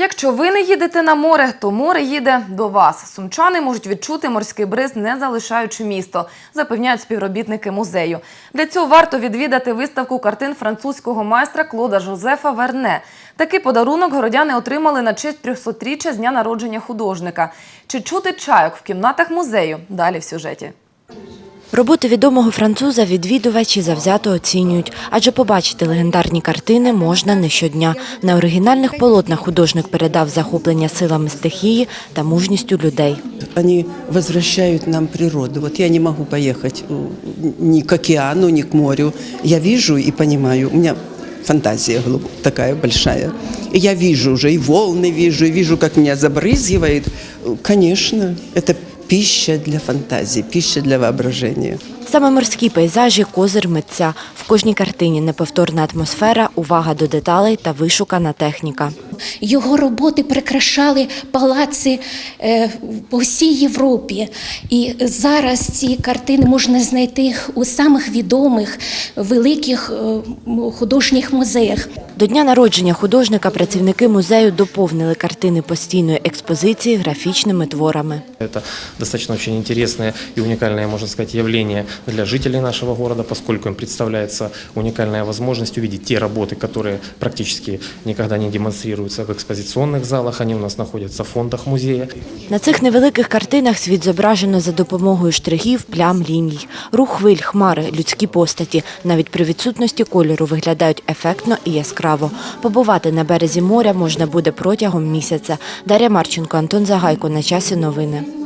Якщо ви не їдете на море, то море їде до вас. Сумчани можуть відчути морський бриз, не залишаючи місто, запевняють співробітники музею. Для цього варто відвідати виставку картин французького майстра Клода Жозефа Верне. Такий подарунок городяни отримали на честь 300-річчя з дня народження художника. Чи чути чайок в кімнатах музею? Далі в сюжеті. Роботи відомого француза відвідувачі завзято оцінюють, адже побачити легендарні картини можна не щодня. На оригінальних полотнах художник передав захоплення силами стихії та мужністю людей. Они возвращают нам природу. Вот я не могу поехать э, ни к океану, ни к морю. Я вижу и понимаю. У меня фантазия глуб- такая большая. И я вижу уже, и волны вижу, и вижу, как меня забрызгивает. Э, Конечно, это пища для фантазії, пища для воображення. Саме морські пейзажі – козир митця. В кожній картині неповторна атмосфера, увага до деталей та вишукана техніка. Його роботи прикрашали палаци е, по всій Європі. І зараз ці картини можна знайти у самих відомих великих е, м- художніх музеях. До дня народження художника працівники музею доповнили картини постійної експозиції графічними творами. Это достаточно очень интересное и уникальное, можно сказать, явление для жителей нашего города, поскольку им представляется уникальная возможность увидеть те работы, которые практически никогда не демонстрируются в экспозиционных залах, они у нас находятся в фондах музея. На цих невеликих картинах світ зображено за допомогою штрихів, плям, ліній. Рух хвиль, хмари, людські постаті навіть при відсутності кольору виглядають ефектно і яскраво. Побувати на березі моря можна буде протягом місяця. Дар'я Марченко, Антон Загайко. На часі новини.